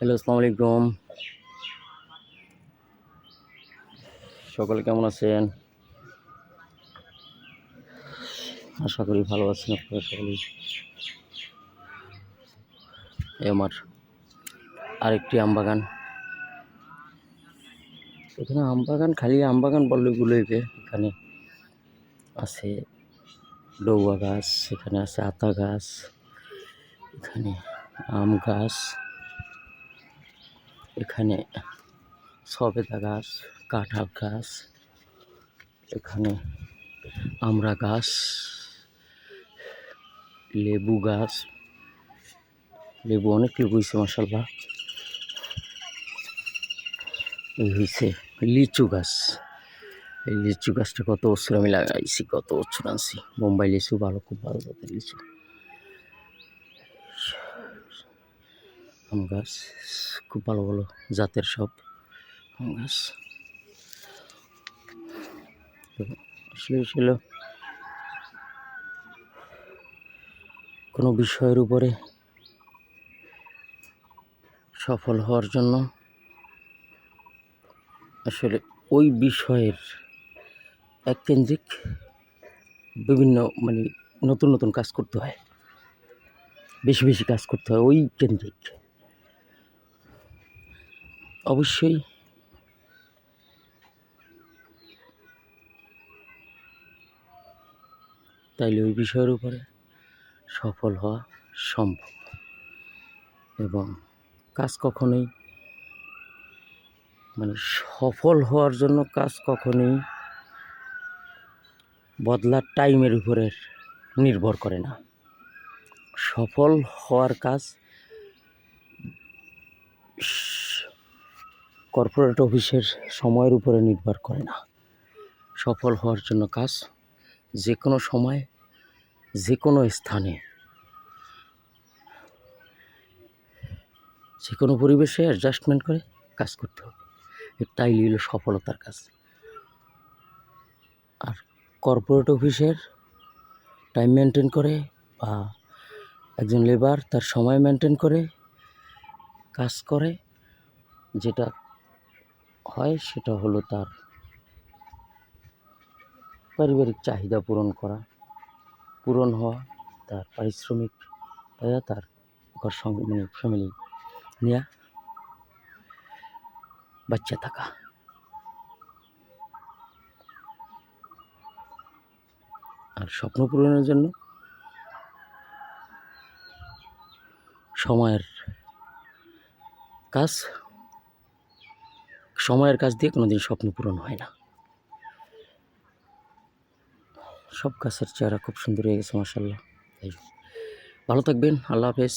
Hello আসসালামু আলাইকুম সকলে কেমন আছেন? আশা করি ভালো আছেন আপনারা সকলেই। আমার আরেকটি আমবাগান এখানে আমবাগান খালি আমবাগান বললে গুলোইবে এখানে আছে ডৌয়া গাছ, এখানে আছে আতা গাছ, এখানে আম গাছ। এখানে সবেদা গাছ, কাঁঠাল গাছ, এখানে আমরা গাছ, লেবু গাছ, লেবু অনেক লেবু হয়েছে মশাল্লা এই হয়েছে লিচু গাছ। এই লিচু গাছটা কত বছর আমি লাগাইছি, কত বছর আনছি। মুম্বাই লিচু ভালো, খুব ভালো লিচু। আম গাছ, খুব ভালো ভালো জাতের সব আম গাছ। আসলে ছিল কোনো বিষয়ের উপরে সফল হওয়ার জন্য। আসলে ওই বিষয়ের এককেন্দ্রিক বিভিন্ন মানে নতুন নতুন কাজ করতে হয়। বেশি বেশি কাজ করতে হয় ওই কেন্দ্রিক। অবশ্যই। তাইলে ওই বিষয়ের উপরে সফল হওয়া সম্ভব। এবং কাজ কখনোই মানে সফল হওয়ার জন্য কাজ কখনোই বদলার টাইমের উপরে নির্ভর করে না। সফল হওয়ার কাজ কর্পোরেট অফিসের সময়ের উপরে নির্ভর করে না। সফল হওয়ার জন্য কাজ যে কোনো সময়, যে কোনো স্থানে, যে কোনো পরিবেশে অ্যাডজাস্টমেন্ট করে কাজ করতে হবে। তাই হলো সফলতার কাজ। আর কর্পোরেট অফিসের টাইম মেনটেন করে বা একজন লেবার তার সময় মেনটেন করে কাজ করে, যেটা হয় সেটা হলো তার পারিবারিক চাহিদা পূরণ করা, পূরণ হওয়া, তার পারিশ্রমিক তার ঘর সঙ্গে মানে ফ্যামিলি নেওয়া বাচ্চা থাকা। আর স্বপ্ন পূরণের জন্য সময়ের কাজ সময়ের কাজ দিয়ে কোনোদিন স্বপ্ন পূরণ হয় না। সব গাছের চেহারা খুব সুন্দর হয়ে গেছে মাসাল্লাহ ভালো থাকবেন, আল্লাহ হাফেজ।